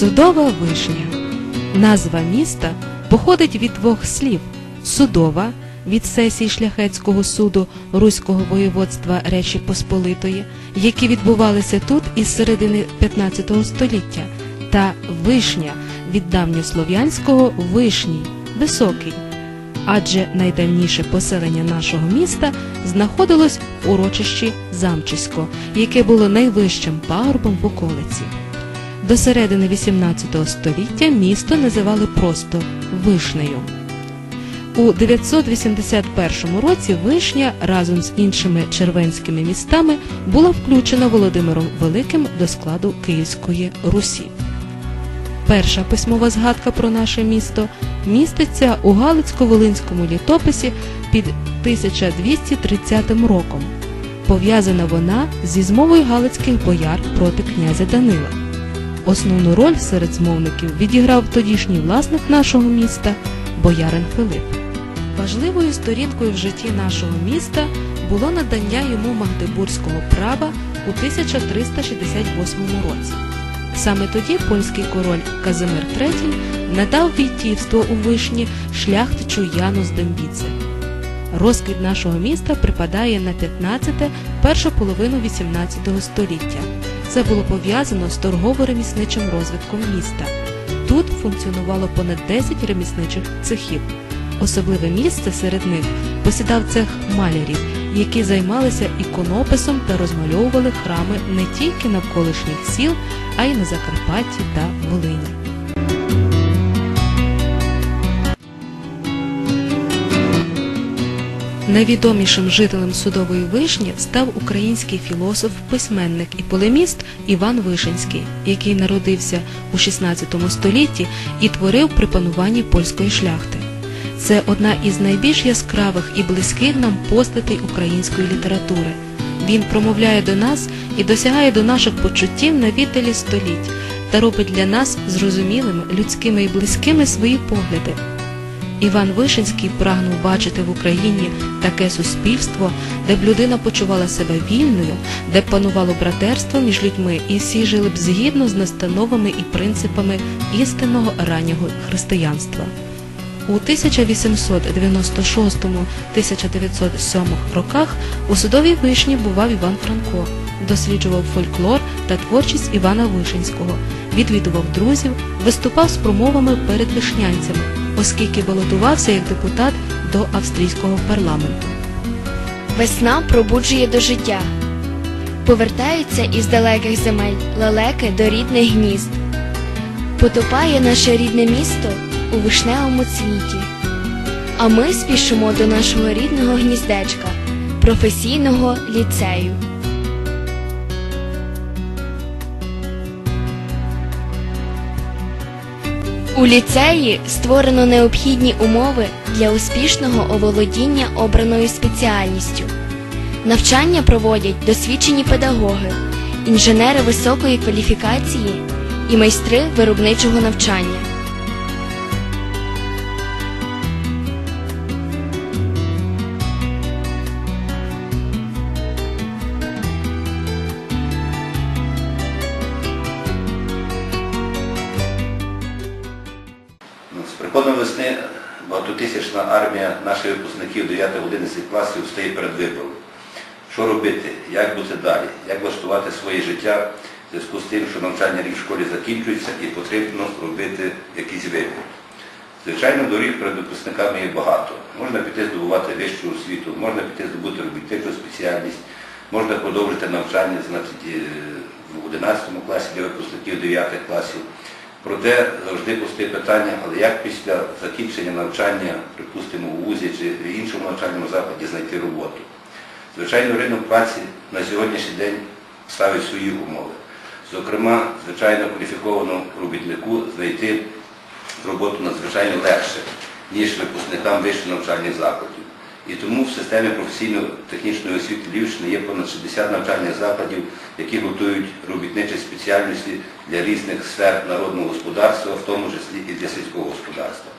Судова вишня. Назва міста походить від двох слів судова від сесії шляхетського суду Руського воєводства Речі Посполитої, які відбувалися тут із середини 15 століття, та вишня від давньослов'янського вишній високий. Адже найдавніше поселення нашого міста знаходилось в урочищі Замчисько, яке було найвищим пагорбом в околиці. До середини XVIII століття місто називали просто Вишнею. У 981 році Вишня разом з іншими червенськими містами була включена Володимиром Великим до складу Київської Русі. Перша письмова згадка про наше місто міститься у Галицько-Волинському літописі під 1230 роком. Пов'язана вона зі змовою галицьких бояр проти князя Данила. Основну роль серед змовників відіграв тодішній власник нашого міста боярин Филип. Важливою сторінкою в житті нашого міста було надання йому магдебурзького права у 1368 році. Саме тоді польський король Казимир III надав війтівство у вишні шляхтичу Яну з Дембіце. Розквіт нашого міста припадає на 15 першу половину 18 століття. Це було пов'язано з торгово-ремісничим розвитком міста. Тут функціонувало понад 10 ремісничих цехів. Особливе місце серед них посідав цех малярів, які займалися іконописом та розмальовували храми не тільки навколишніх сіл, а й на Закарпатті та Волині. Найвідомішим жителем судової вишні став український філософ, письменник і полеміст Іван Вишинський, який народився у 16 столітті і творив при пануванні польської шляхти. Це одна із найбільш яскравих і близьких нам постатей української літератури. Він промовляє до нас і досягає до наших почуттів на віддалі століть та робить для нас зрозумілими, людськими і близькими свої погляди. Іван Вишинський прагнув бачити в Україні таке суспільство, де б людина почувала себе вільною, де б панувало братерство між людьми і всі жили б згідно з настановами і принципами істинного раннього християнства. У 1896-1907 роках у судовій вишні бував Іван Франко, досліджував фольклор та творчість Івана Вишинського, відвідував друзів, виступав з промовами перед вишнянцями, оскільки балотувався як депутат до австрійського парламенту. Весна пробуджує до життя. Повертаються із далеких земель лелеки до рідних гнізд. Потопає наше рідне місто у вишневому цвіті. А ми спішимо до нашого рідного гніздечка, професійного ліцею. У ліцеї створено необхідні умови для успішного оволодіння обраною спеціальністю. Навчання проводять досвідчені педагоги, інженери високої кваліфікації і майстри виробничого навчання. Випускників 9-11 класів стає перед вибором. Що робити, як бути далі, як влаштувати своє життя в зв'язку з тим, що навчальний рік в школі закінчується і потрібно робити якийсь вибір. Звичайно, доріг перед випускниками є багато. Можна піти здобувати вищу освіту, можна піти здобути робітничу спеціальність, можна продовжити навчання значить, е, в 11 класі для випускників 9 класів. Проте завжди постає питання, але як після закінчення навчання, припустимо, у ВУЗі чи в іншому навчальному закладі знайти роботу? Звичайно, ринок праці на сьогоднішній день ставить свої умови. Зокрема, звичайно, кваліфікованому робітнику знайти роботу надзвичайно легше, ніж випускникам вищих навчальних закладів. І тому в системі професійно-технічної освіти Львівщини є понад 60 навчальних закладів, які готують робітничі спеціальності для різних сфер народного господарства, в тому числі і для сільського господарства.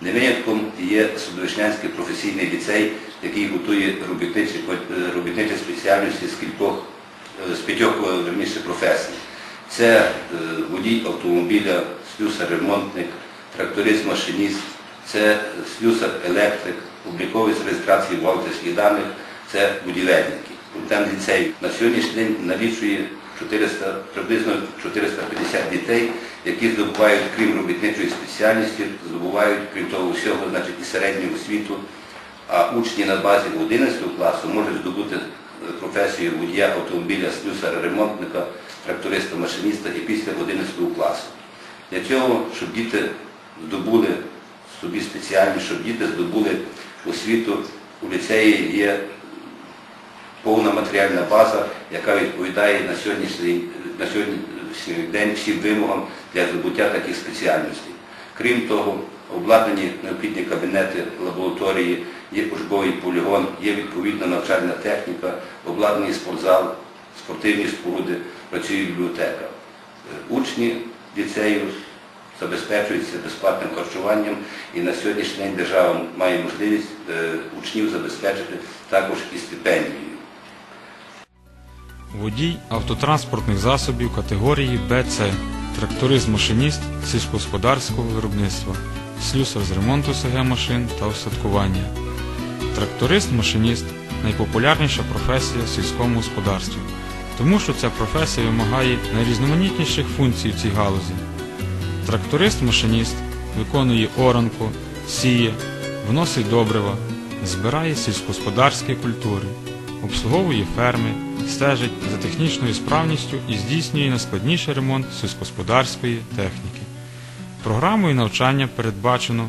Не винятком є Судовишнянський професійний ліцей, який готує робітничі, робітничі спеціальності з кількох, е, з п'ятьох е, верніше, професій. Це е, водій автомобіля, слюсар-ремонтник, тракторист-машиніст, це слюсар-електрик, обліковець реєстрації бухгалтерських даних, це будівельники. Там ліцей на сьогоднішній день налічує 400, приблизно 450 дітей, які здобувають, крім робітничої спеціальності, здобувають, крім того всього, значить, і середню освіту. А учні на базі 11 класу можуть здобути е, професію водія автомобіля, слюсара, ремонтника, тракториста, машиніста і після 11 класу. Для цього, щоб діти здобули собі спеціальність, щоб діти здобули освіту, у ліцеї є повна матеріальна база, яка відповідає на сьогоднішній, на сьогоднішній день всім вимогам для здобуття таких спеціальностей. Крім того, обладнані необхідні кабінети, лабораторії, є учбовий полігон, є відповідна навчальна техніка, обладнаний спортзал, спортивні споруди, працює бібліотека. Е, Учні ліцею забезпечуються безплатним харчуванням і на сьогоднішній день держава має можливість е, учнів забезпечити також і стипендією. Водій автотранспортних засобів категорії БЦ, тракторист-машиніст сільськогосподарського виробництва, слюсар з ремонту СГ машин та устаткування. Тракторист-машиніст найпопулярніша професія в сільському господарстві, тому що ця професія вимагає найрізноманітніших функцій в цій галузі. Тракторист-машиніст виконує оранку, сіє, вносить добрива, збирає сільськогосподарські культури, обслуговує ферми, стежить за технічною справністю і здійснює найскладніший ремонт сільськогосподарської техніки. Програмою навчання передбачено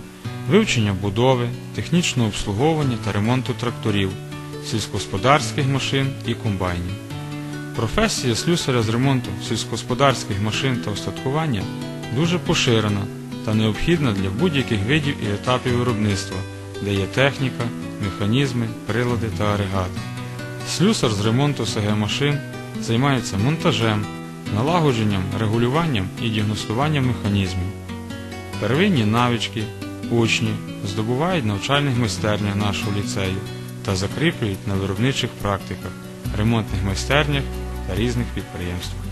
вивчення будови, технічного обслуговування та ремонту тракторів, сільськогосподарських машин і комбайнів. Професія слюсаря з ремонту сільськогосподарських машин та устаткування дуже поширена та необхідна для будь-яких видів і етапів виробництва, де є техніка, механізми, прилади та агрегати. Слюсар з ремонту СГ машин займається монтажем, налагодженням, регулюванням і діагностуванням механізмів. Первинні навички учні здобувають навчальних майстернях нашого ліцею та закріплюють на виробничих практиках, ремонтних майстернях та різних підприємствах.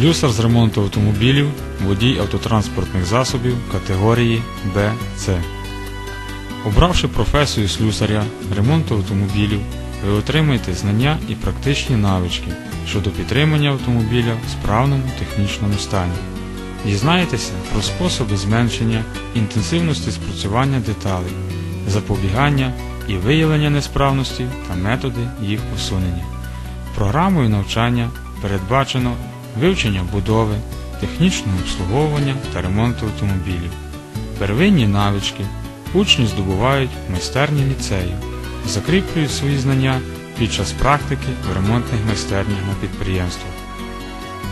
Слюсар з ремонту автомобілів, водій автотранспортних засобів категорії БЦ. Обравши професію слюсаря ремонту автомобілів, ви отримаєте знання і практичні навички щодо підтримання автомобіля в справному технічному стані. Дізнаєтеся про способи зменшення інтенсивності спрацювання деталей, запобігання і виявлення несправностей та методи їх усунення. Програмою навчання передбачено вивчення будови, технічного обслуговування та ремонту автомобілів. Первинні навички учні здобувають в майстерні ліцею, закріплюють свої знання під час практики в ремонтних майстернях на підприємствах.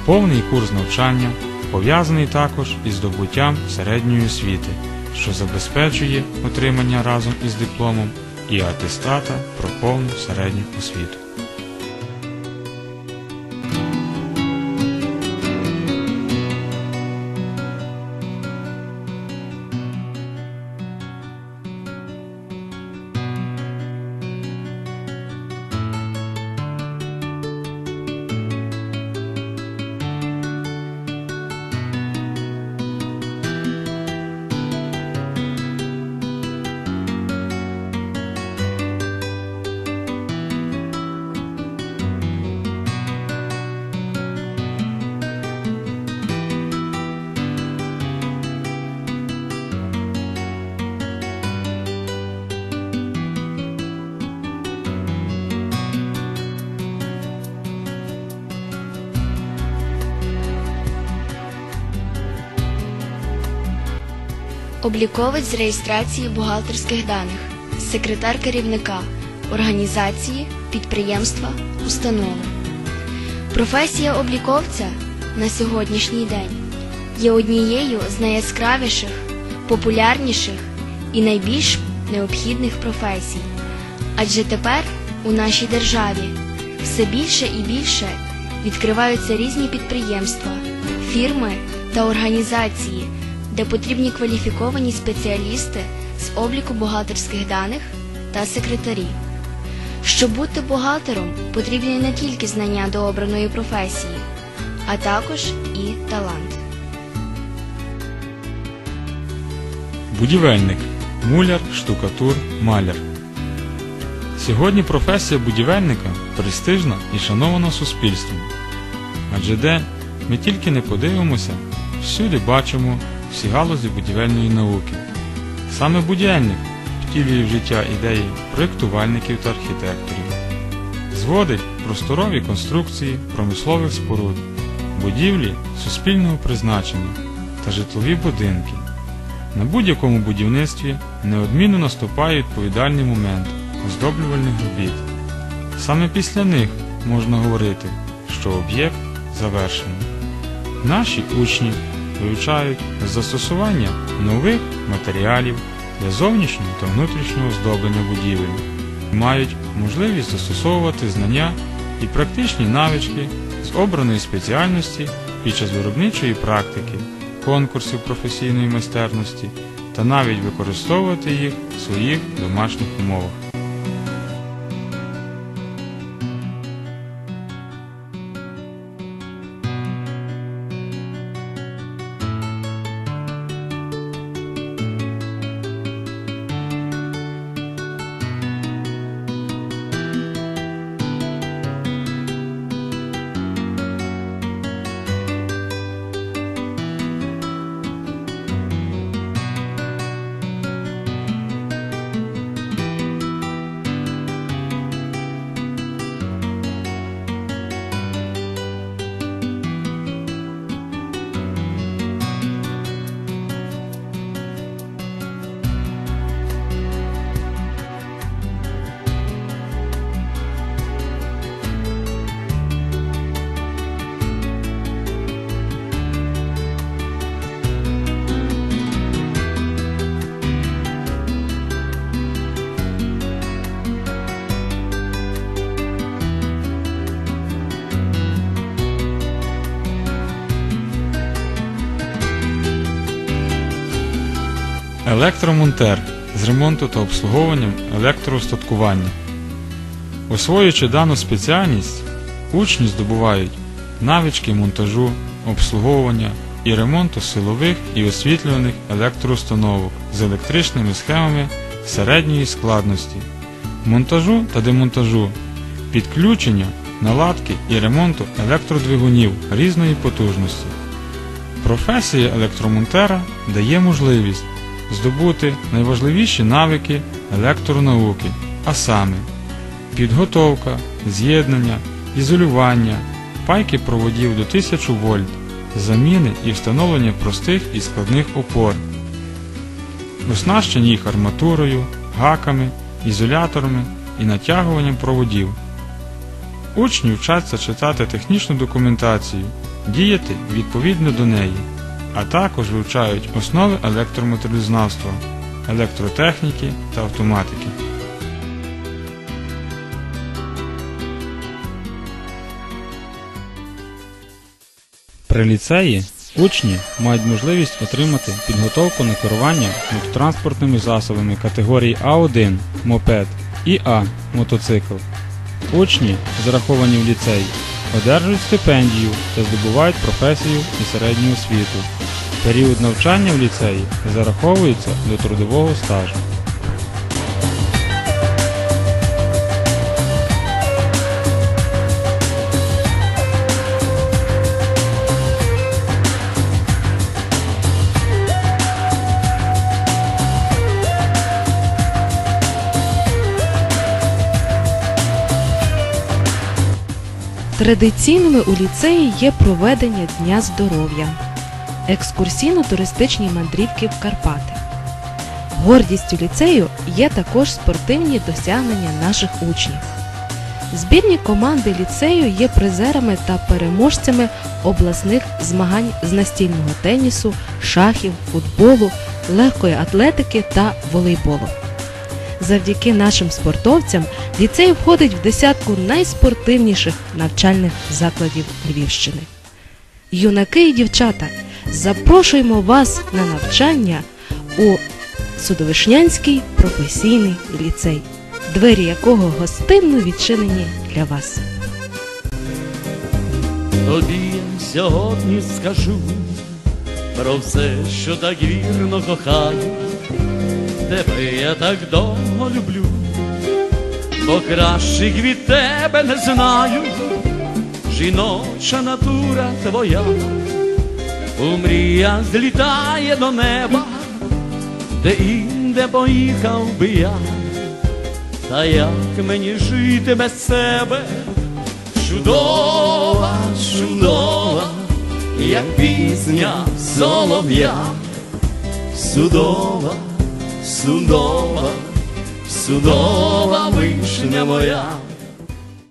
Повний курс навчання пов'язаний також із здобуттям середньої освіти, що забезпечує отримання разом із дипломом і атестата про повну середню освіту. Обліковець з реєстрації бухгалтерських даних, секретар керівника організації, підприємства, установи. Професія обліковця на сьогоднішній день є однією з найяскравіших, популярніших і найбільш необхідних професій. Адже тепер у нашій державі все більше і більше відкриваються різні підприємства, фірми та організації, де потрібні кваліфіковані спеціалісти з обліку бухгалтерських даних та секретарі. Щоб бути бухгалтером, потрібні не тільки знання до обраної професії, а також і талант. Будівельник, муляр, штукатур, маляр. Сьогодні професія будівельника престижна і шанована суспільством. Адже де ми тільки не подивимося, всюди бачимо всі галузі будівельної науки. Саме будівельник втілює в життя ідеї проєктувальників та архітекторів, зводить просторові конструкції промислових споруд, будівлі суспільного призначення та житлові будинки. На будь-якому будівництві неодмінно наступає відповідальний момент оздоблювальних робіт. Саме після них можна говорити, що об'єкт завершено. Наші учні вивчають застосування нових матеріалів для зовнішнього та внутрішнього оздоблення будівель, мають можливість застосовувати знання і практичні навички з обраної спеціальності під час виробничої практики, конкурсів професійної майстерності та навіть використовувати їх в своїх домашніх умовах. Електромонтер з ремонту та обслуговуванням електроустаткування. Освоюючи дану спеціальність, учні здобувають навички монтажу, обслуговування і ремонту силових і освітлюваних електроустановок з електричними схемами середньої складності, монтажу та демонтажу, підключення, наладки і ремонту електродвигунів різної потужності. Професія електромонтера дає можливість здобути найважливіші навики електронауки, а саме підготовка, з'єднання, ізолювання, пайки проводів до 1000 вольт, заміни і встановлення простих і складних опор, оснащення їх арматурою, гаками, ізоляторами і натягуванням проводів. Учні вчаться читати технічну документацію, діяти відповідно до неї, а також вивчають основи електромоторізнавства, електротехніки та автоматики. При ліцеї учні мають можливість отримати підготовку на керування мототранспортними засобами категорії А1 мопед і А мотоцикл. Учні, зараховані в ліцей, одержують стипендію та здобувають професію і середню освіту. Період навчання в ліцеї зараховується до трудового стажу. Традиційними у ліцеї є проведення Дня здоров'я, екскурсійно-туристичні мандрівки в Карпати, Гордістю ліцею є також спортивні досягнення наших учнів. Збірні команди ліцею є призерами та переможцями обласних змагань з настільного тенісу, шахів, футболу, легкої атлетики та волейболу. Завдяки нашим спортовцям ліцей входить в десятку найспортивніших навчальних закладів Львівщини. Юнаки і дівчата, запрошуємо вас на навчання у Судовишнянський професійний ліцей, двері якого гостинно відчинені для вас. Тобі я сьогодні скажу про все, що так вірно кохаю, тебе я так довго люблю, бо кращих від тебе не знаю, жіноча натура твоя, у мрія злітає до неба, де інде поїхав би я, та як мені жити без себе? Чудова, чудова, як пісня солов'я, судова, судова, судова вишня моя.